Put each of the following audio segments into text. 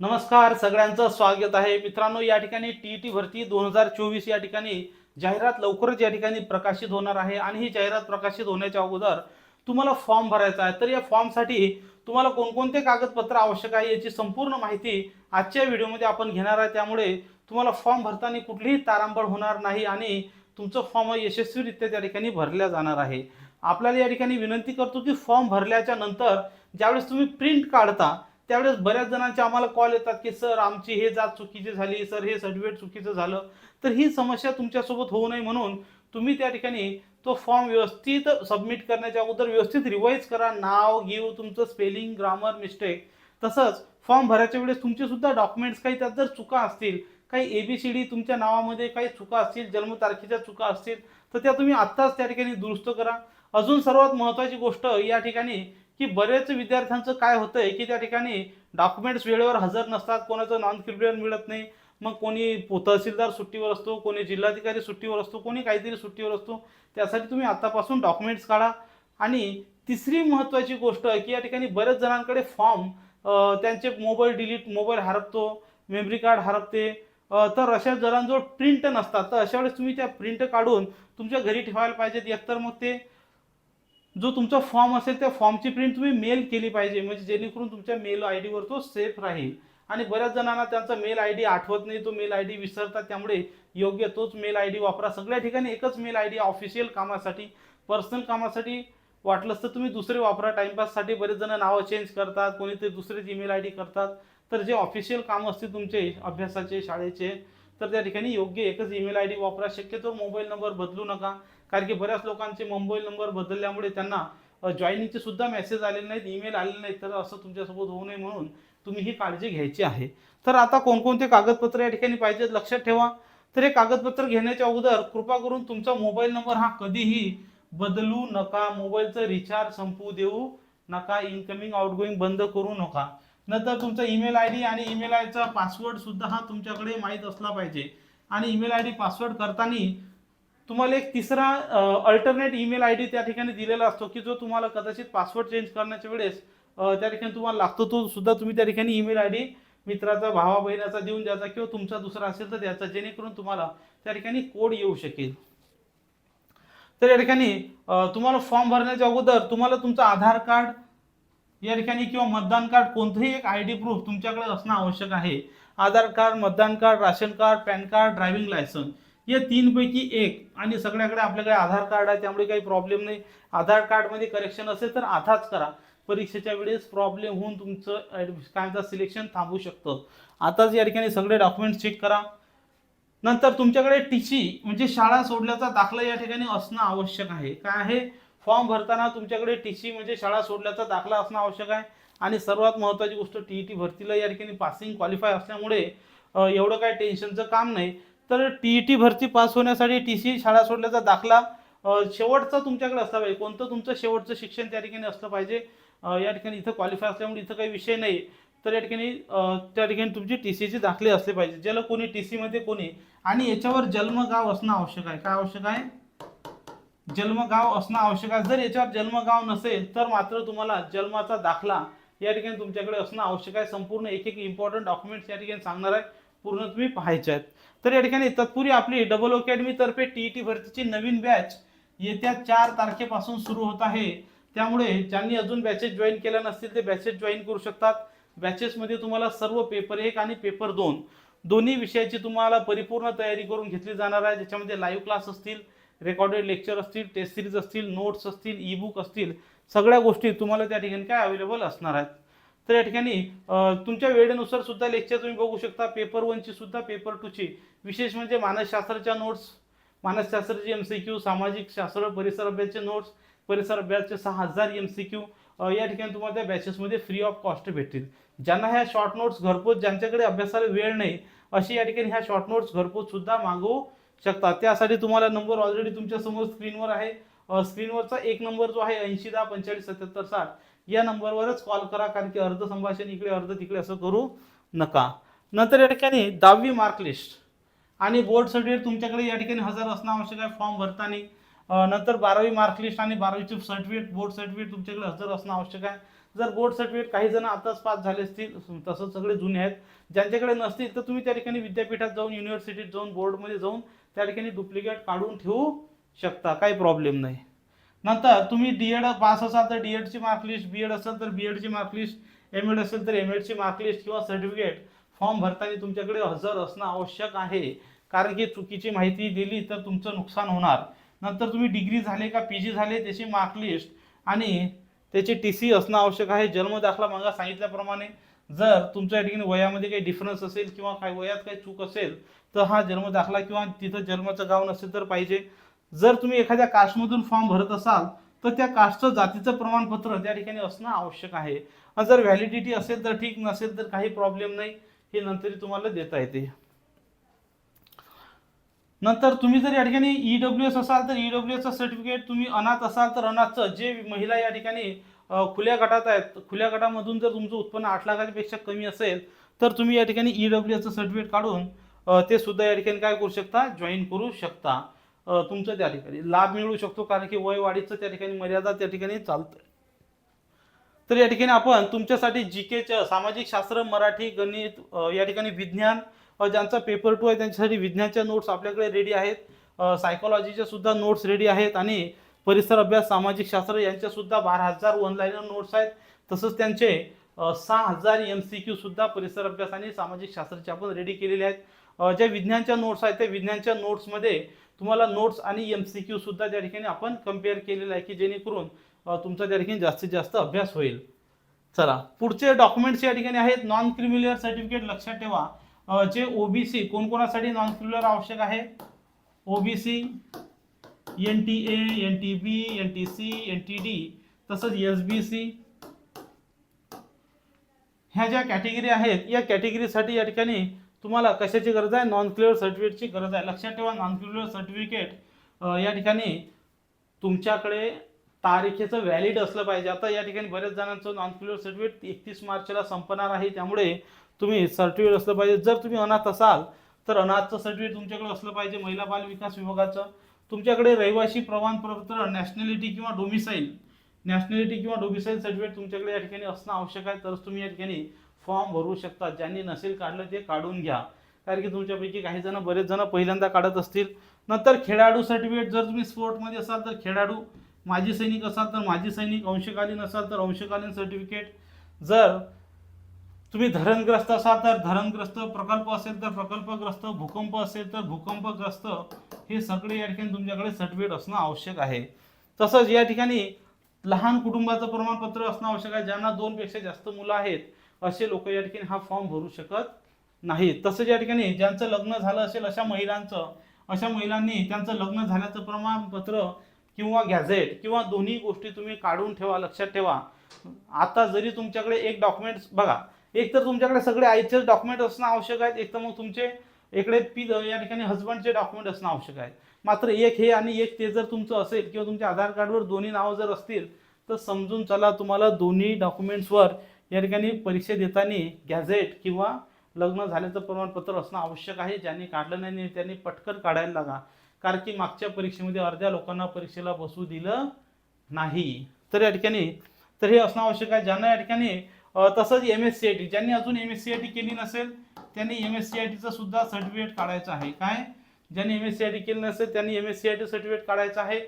नमस्कार सगळ्यांचं स्वागत आहे. मित्रांनो या ठिकाणी टी टी भरती दोन हजार चोवीस या ठिकाणी जाहिरात लवकरच या ठिकाणी प्रकाशित होणार आहे आणि ही जाहिरात प्रकाशित होण्याच्या अगोदर तुम्हाला फॉर्म भरायचा आहे. तर या फॉर्मसाठी तुम्हाला कोणकोणते कागदपत्र आवश्यक आहे याची संपूर्ण माहिती आजच्या व्हिडिओमध्ये आपण घेणार आहे. त्यामुळे तुम्हाला फॉर्म भरताना कुठलीही तारांबळ होणार नाही आणि तुमचं फॉर्म यशस्वीरित्या त्या ठिकाणी भरल्या जाणार आहे. आपल्याला या ठिकाणी विनंती करतो की फॉर्म भरल्याच्या नंतर ज्यावेळेस तुम्ही प्रिंट काढता त्यावेळेस बऱ्याच जणांचे आम्हाला कॉल येतात की सर आमची हे जात चुकीची झाली सर हे सर्टिफिकेट चुकीचं झालं. तर ही समस्या तुमच्यासोबत होऊ नये म्हणून तुम्ही त्या ठिकाणी तो फॉर्म व्यवस्थित सबमिट करण्याच्या अगोदर व्यवस्थित रिवाईज करा. नाव गिव तुमचं स्पेलिंग ग्रामर मिस्टेक तसंच फॉर्म भरायच्या वेळेस तुमचे सुद्धा डॉक्युमेंट्स काही त्यात जर चुका असतील काही ए बी सी डी तुमच्या नावामध्ये काही चुका असतील जन्मतारखेच्या चुका असतील तर त्या तुम्ही आत्ताच त्या ठिकाणी दुरुस्त करा. अजून सर्वात महत्त्वाची गोष्ट या ठिकाणी की बरेच विद्यार्थ्यांचं काय होतंय की त्या ठिकाणी डॉक्युमेंट्स वेळेवर हजर नसतात कोणाचं नॉन क्रिमिनल मिळत नाही. मग कोणी तहसीलदार सुट्टीवर असतो कोणी जिल्हाधिकारी सुट्टीवर असतो कोणी काहीतरी सुट्टीवर असतो. त्यासाठी तुम्ही आतापासून डॉक्युमेंट्स काढा. आणि तिसरी महत्त्वाची गोष्ट की या ठिकाणी बरेच जणांकडे फॉर्म त्यांचे मोबाईल डिलीट मोबाईल हरपतो मेमरी कार्ड हरपते. तर अशा जणांजवळ प्रिंट नसतात. तर अशा वेळेस तुम्ही त्या प्रिंट काढून तुमच्या घरी ठेवायला पाहिजेत. एकतर मग ते जो तुमचा फॉर्म असेल त्या फॉर्मची प्रिंट तुम्ही मेल केली पाहिजे. म्हणजे जेणेकरून तुमच्या मेल आय डीवर तो सेफ राहील. आणि बऱ्याच जणांना त्यांचा मेल आय डी आठवत नाही तो मेल आय डी विसरतात. त्यामुळे योग्य तोच मेल आय डी वापरा. सगळ्या ठिकाणी एकच मेल आय डी ऑफिशियल कामासाठी पर्सनल कामासाठी वाटलंच तर तुम्ही दुसरे वापरा. टाइमपाससाठी बरेच जण नावं चेंज करतात कोणीतरी दुसरेच ईमेल आय डी करतात. तर जे ऑफिशियल काम असतील तुमचे अभ्यासाचे शाळेचे तर त्या ठिकाणी योग्य एकच ईमेल आय डी वापरा. शक्यतो मोबाईल नंबर बदलू नका. कारण की बऱ्याच लोकांचे मोबाईल नंबर बदलल्यामुळे त्यांना जॉईनिंगचे सुद्धा मेसेज आलेले नाहीत ईमेल आलेले नाहीत. तर असं तुमच्यासोबत होऊ नये म्हणून तुम्ही ही काळजी घ्यायची आहे. तर आता कोणकोणते कागदपत्र या ठिकाणी पाहिजेत लक्षात ठेवा. तर हे कागदपत्र घेण्याच्या अगोदर कृपा करून तुमचा मोबाईल नंबर हा कधीही बदलू नका. मोबाईलचं रिचार्ज संपू देऊ नका. इनकमिंग आउटगोईंग बंद करू नका. नंतर तुमचा ईमेल आय डी आणि ईमेल आयचा पासवर्ड सुद्धा हा तुमच्याकडे माहीत असला पाहिजे. आणि ईमेल आय डी पासवर्ड करताना तुम्हाला एक तिसरा अल्टरनेट ईमेल आय डी त्या ठिकाणी दिलेला असतो की जो तुम्हाला कदाचित पासवर्ड चेंज करण्याच्या वेळेस त्या ठिकाणी तुम्हाला लागतो तो सुद्धा तुम्ही त्या ठिकाणी ईमेल आय डी मित्राचा भावा बहिणाचा देऊन द्यायचा किंवा तुमचा दुसरा असेल तर द्यायचा जेणेकरून तुम्हाला त्या ठिकाणी कोड येऊ शकेल. तर या ठिकाणी तुम्हाला फॉर्म भरण्याच्या अगोदर तुम्हाला तुमचं आधार कार्ड या ठिकाणी किंवा मतदान कार्ड कोणतंही एक आय डी प्रूफ तुमच्याकडे असणं आवश्यक आहे. आधार कार्ड मतदान card ration card PAN card driving licence या तीनपैकी एक. आणि सगळ्याकडे आपल्याकडे आधार कार्ड आहे त्यामुळे काही प्रॉब्लेम नाही. आधार कार्डमध्ये करेक्शन असेल तर आताच करा. परीक्षेच्या वेळेस प्रॉब्लेम होऊन तुमचं ॲड- काय म्हणतात सिलेक्शन थांबू शकतं. आताच या ठिकाणी सगळे डॉक्युमेंट्स चेक करा. नंतर तुमच्याकडे टी सी म्हणजे शाळा सोडल्याचा दाखला या ठिकाणी असणं आवश्यक आहे. काय आहे? फॉर्म भरताना तुमच्याकडे टी सी म्हणजे शाळा सोडल्याचा दाखला असणं आवश्यक आहे. आणि सर्वात महत्त्वाची गोष्ट टी ई टी भरतीला या ठिकाणी पासिंग क्वालिफाय असल्यामुळे एवढं काय टेन्शनचं काम नाही. तर टी ई टी भरती पास होण्यासाठी टी सी शाळा सोडल्याचा दाखला शेवटचा तुमच्याकडे असला पाहिजे. कोणतं तुमचं शेवटचं शिक्षण त्या ठिकाणी असलं पाहिजे? या ठिकाणी इथं क्वालिफाय असल्यामुळे इथं काही विषय नाही. तर या ठिकाणी त्या ठिकाणी तुमची टी सीचे दाखले असले पाहिजे. ज्याला कोणी टी सीमध्ये कोणी आणि याच्यावर जन्मगाव असणं आवश्यक आहे. काय आवश्यक आहे? जन्मगाव असणं आवश्यक आहे. जर याच्यावर जन्मगाव नसेल तर मात्र तुम्हाला जन्माचा दाखला या ठिकाणी तुमच्याकडे असणं आवश्यक आहे. संपूर्ण एक एक इम्पॉर्टंट डॉक्युमेंट्स या ठिकाणी सांगणार आहे. पूर्ण तुम्ही पाहायचे आहेत. तर या ठिकाणी तत्पूर्वी आपली डबल अकॅडमी तर्फे टी टी भरतीची नवीन बॅच येत्या चार तारखेपासून सुरू होत आहे. त्यामुळे ज्यांनी अजून बॅचेस जॉईन केल्या नसतील ते बॅचेस जॉईन करू शकतात. बॅचेसमध्ये तुम्हाला सर्व पेपर एक आणि पेपर दोन. दोन्ही विषयाची तुम्हाला परिपूर्ण तयारी करून घेतली जाणार आहे. ज्याच्यामध्ये लाईव्ह क्लास असतील रेकॉर्डेड लेक्चर असतील टेस्ट सिरीज असतील नोट्स असतील ई बुक असतील सगळ्या गोष्टी तुम्हाला त्या ठिकाणी काय अवेलेबल असणार आहेत. तर या ठिकाणी तुमच्या वेळेनुसार सुद्धा लेक्चर तुम्ही बघू शकता. पेपर वनची सुद्धा पेपर टूची विशेष म्हणजे मानसशास्त्राच्या नोट्स मानसशास्त्राचे एम सी क्यू सामाजिक शास्त्र परिसर अभ्यासचे नोट्स परिसर अभ्यासचे सहा हजार एम सी क्यू या ठिकाणी तुम्हाला त्या बॅचेसमध्ये फ्री ऑफ कॉस्ट भेटतील. ज्यांना ह्या शॉर्ट नोट्स घरपोच ज्यांच्याकडे अभ्यासाला वेळ नाही अशी या ठिकाणी ह्या शॉर्ट नोट्स घरपोच सुद्धा मागवू शकता. त्यासाठी तुम्हाला नंबर ऑलरेडी तुमच्यासमोर स्क्रीनवर आहे. स्क्रीनवरचा एक नंबर जो आहे ऐंशी दहा पंचेचाळीस सत्याहत्तर साठ. या नंबरवरच कॉल करा कारण की अर्ध संभाषण इकडे अर्ध तिकडे असं करू नका. नंतर या ठिकाणी दहावी मार्कलिस्ट आणि बोर्ड सर्टिफिकेट तुमच्याकडे या ठिकाणी हजर असणं आवश्यक आहे फॉर्म भरताना. नंतर बारावी मार्कलिस्ट आणि बारावीचे सर्टिफिकेट बोर्ड सर्टिफिकेट तुमच्याकडे हजर असणं आवश्यक आहे. जर बोर्ड सर्टिफिकेट काही जण आताच पास झाले असतील तसं सगळे जुने आहेत. ज्यांच्याकडे नसतील तर तुम्ही त्या ठिकाणी विद्यापीठात जाऊन युनिव्हर्सिटीत जाऊन बोर्डमध्ये जाऊन त्या ठिकाणी डुप्लिकेट काढून ठेवू शकता. काही प्रॉब्लेम नाही. नंतर तुम्ही डी एड पास असाल तर डी एडची मार्कलिस्ट बी एड असेल तर बी एडची मार्कलिस्ट एम एड असेल तर एम एडची मार्कलिस्ट किंवा सर्टिफिकेट फॉर्म भरताना तुमच्याकडे हजर असणं आवश्यक आहे. कारण की चुकीची माहिती दिली तर तुमचं नुकसान होणार. नंतर तुम्ही डिग्री झाले का पी जी झाले त्याची मार्कलिस्ट आणि त्याची टी सी असणं आवश्यक आहे. जन्मदाखला मागा सांगितल्याप्रमाणे जर तुमच्या ठिकाणी वयामध्ये काही डिफरन्स असेल किंवा काही वयात काही चूक असेल तर हा जन्मदाखला किंवा तिथं जन्माचं गाव नसेल तर पाहिजे. जर तुम्ही एखाद्या कास्टमधून फॉर्म भरत असाल तर त्या कास्टचं जातीचं प्रमाणपत्र त्या ठिकाणी असणं आवश्यक आहे. आणि जर व्हॅलिडिटी असेल तर ठीक नसेल तर काही प्रॉब्लेम नाही हे नंतर तुम्हाला देता येते. नंतर तुम्ही जर या ठिकाणी ई डब्ल्यू एस असाल तर ई डब्ल्यू एसचं सर्टिफिकेट तुम्ही अनाथ असाल तर अनाथचं जे महिला या ठिकाणी खुल्या गटात आहेत खुल्या गटामधून जर तुमचं उत्पन्न आठ लाखापेक्षा कमी असेल तर तुम्ही या ठिकाणी ई डब्ल्यू एसचं सर्टिफिकेट काढून ते सुद्धा या ठिकाणी काय करू शकता? जॉईन करू शकता. तुमचं त्या ठिकाणी. लाभ मिळू शकतो कारण की वयवाढीचं त्या ठिकाणी मर्यादा त्या ठिकाणी चालतं तर या ठिकाणी आपण तुमच्यासाठी जी केचं सामाजिक शास्त्र मराठी गणित या ठिकाणी विज्ञान ज्यांचा पेपर टू आहे त्यांच्यासाठी विज्ञानच्या नोट्स आपल्याकडे रेडी आहेत. सायकोलॉजीच्या सुद्धा नोट्स रेडी आहेत आणि परिसर अभ्यास सामाजिक शास्त्र यांच्यासुद्धा बारा हजार ऑनलाईन नोट्स आहेत. तसंच त्यांचे सहा हजार एम सी क्यूसुद्धा परिसर अभ्यास आणि सामाजिक शास्त्राचे आपण रेडी केलेले आहेत. ज्या विज्ञानच्या नोट्स आहेत त्या विज्ञानच्या नोट्समध्ये तुम्हाला नोट्स आणि एम सी क्यू सुद्धा त्या ठिकाणी आपण कंपेअर केलेलं आहे की जेणेकरून तुमचा त्या ठिकाणी जास्तीत जास्त अभ्यास होईल. चला पुढचे डॉक्युमेंट्स या ठिकाणी आहेत. नॉन क्रिम्युलर सर्टिफिकेट लक्षात ठेवा. अ, जे ओबीसी कोणकोणासाठी नॉन क्रिमिलियर आवश्यक आहे? OBC N T A N T B N T C N T D तसंच एस बी सी ह्या ज्या कॅटेगरी आहेत या कॅटेगरीसाठी या ठिकाणी तुम्हाला कशाची गरज आहे? नॉन क्लिअर सर्टिफिकेटची गरज आहे. लक्षात ठेवा नॉन क्लिअर सर्टिफिकेट या ठिकाणी तुमच्याकडे तारखेचं व्हॅलिड असलं पाहिजे. आता या ठिकाणी बऱ्याच जणांचं नॉन क्लिअर सर्टिफिकेट एकतीस मार्चला संपणार आहे. त्यामुळे तुम्ही सर्टिफिकेट असलं पाहिजे. जर तुम्ही अनाथ असाल तर अनाथचं सर्टिफिकेट तुमच्याकडे असलं पाहिजे. महिला बाल विकास विभागाचं. तुमच्याकडे रहिवासी प्रमाणपत्र नॅशनॅलिटी किंवा डोमिसाईल नॅशनॅलिटी किंवा डोमिसाईल सर्टिफिकेट तुमच्याकडे या ठिकाणी असणं आवश्यक आहे. तरच तुम्ही या ठिकाणी फॉर्म भरू शकता ज्यांनी नसेल काढलं ते काढून घ्या. कारण की तुमच्यापैकी काही जण बरेच जण पहिल्यांदा काढत असतील. नंतर खेळाडू सर्टिफिकेट जर तुम्ही स्पोर्टमध्ये असाल तर खेळाडू माजी सैनिक असाल तर माजी सैनिक अंशकालीन असाल तर अंशकालीन सर्टिफिकेट जर तुम्ही धरणग्रस्त असाल तर धरणग्रस्त प्रकल्प असेल तर प्रकल्पग्रस्त भूकंप असेल तर भूकंपग्रस्त हे सगळे या ठिकाणी तुमच्याकडे सर्टिफिकेट असणं आवश्यक आहे. तसंच या ठिकाणी लहान कुटुंबाचं प्रमाणपत्र असणं आवश्यक आहे. ज्यांना दोनपेक्षा जास्त मुलं आहेत असे लोक या ठिकाणी हा फॉर्म भरू शकत नाहीत. तसंच या ठिकाणी ज्यांचं लग्न झालं असेल अशा महिलांचं अशा महिलांनी त्यांचं लग्न झाल्याचं प्रमाणपत्र किंवा गॅझेट किंवा दोन्ही गोष्टी तुम्ही काढून ठेवा लक्षात ठेवा. आता जरी तुमच्याकडे एक डॉक्युमेंट बघा एक तर तुमच्याकडे सगळे आईचेच डॉक्युमेंट असणं आवश्यक आहेत एक तर मग तुमचे इकडे पी या ठिकाणी हजबंडचे डॉक्युमेंट असणं आवश्यक आहे मात्र एक हे आणि एक ते जर तुमचं असेल किंवा तुमच्या आधार कार्डवर दोन्ही नावं जर असतील तर समजून चला तुम्हाला दोन्ही डॉक्युमेंट्सवर या ठिकाणी परीक्षा देताना गॅझेट किंवा लग्न झाल्याचं प्रमाणपत्र असणं आवश्यक आहे ज्यांनी काढलं नाही त्यांनी पटकन काढायला लागा. कारण की मागच्या परीक्षेमध्ये अर्ध्या लोकांना परीक्षेला बसू दिलं नाही. तर या ठिकाणी तर हे असणं आवश्यक आहे. ज्यांना या ठिकाणी तसंच M S C I T ज्यांनी अजून M S C I T केली नसेल त्यांनी एम एस सी आय टीचं सुद्धा सर्टिफिकेट काढायचं आहे. काय? ज्यांनी M S C I T केली नसेल त्यांनी M S C I T certificate काढायचं आहे.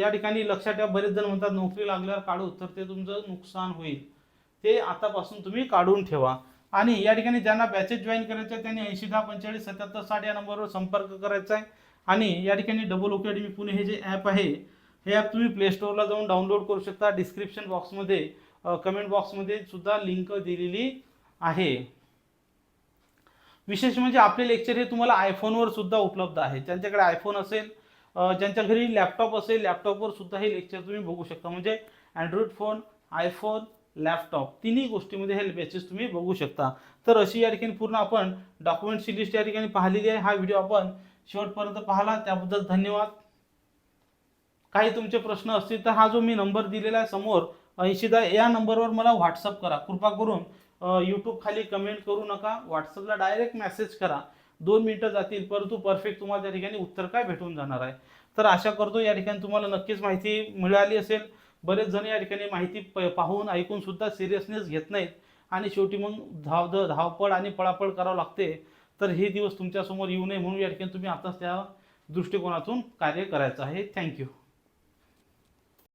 या ठिकाणी लक्षात ठेवा बरेच जण म्हणतात नोकरी लागल्यावर काढू तर ते तुमचं नुकसान होईल. ते आतापासून तुम्ही काढून ठेवा. आणि या ठिकाणी ज्यांना बॅचेस जॉईन करायचे आहे त्यांनी ऐंशी दहा पंचेचाळीस सत्याहत्तर साठ या नंबरवर संपर्क करायचा आहे. आणि या ठिकाणी डबल अकॅडमी पुणे हे जे ॲप आहे हे ॲप तुम्ही प्लेस्टोरला जाऊन डाउनलोड करू शकता. डिस्क्रिप्शन बॉक्समध्ये कमेंट बॉक्समध्ये सुद्धा लिंक दिलेली आहे. विशेष म्हणजे आपले लेक्चर हे तुम्हाला आयफोनवर सुद्धा उपलब्ध आहे. ज्यांच्याकडे आयफोन असेल ज्यांच्या घरी लॅपटॉप असेल लॅपटॉपवर सुद्धा हे लेक्चर तुम्ही बघू शकता. म्हणजे अँड्रॉइड फोन आयफोन लॅपटॉप तिन्ही गोष्टीमध्ये हे बॅचेस तुम्ही बघू शकता. तर अशी या ठिकाणी पूर्ण आपण डॉक्युमेंटची लिस्ट या ठिकाणी पाहिलेली आहे. हा व्हिडिओ आपण शेवटपर्यंत पाहिला. त्याबद्दल धन्यवाद. काही तुमचे प्रश्न असतील तर हा जो मी नंबर दिलेला आहे समोर ऐंशीदा या नंबरवर मला व्हॉट्सअप करा. कृपा करून यूट्यूब खाली कमेंट करू नका. व्हॉट्सअपला डायरेक्ट मेसेज करा. दोन मिनटं जातील परंतु परफेक्ट तुम्हाला त्या ठिकाणी उत्तर काय भेटून जाणार आहे? तर आशा करतो या ठिकाणी तुम्हाला नक्कीच माहिती मिळाली असेल. बरेच जण या ठिकाणी माहिती प- पाहून ऐकून सुद्धा सिरियसनेस घेत नाहीत. आणि शेवटी मग धाव धावपळ आणि पळापळ करावं लागते. तर हे दिवस तुमच्यासमोर येऊ नये म्हणून या ठिकाणी तुम्ही आताच त्या दृष्टिकोनातून कार्य करायचं आहे. थँक्यू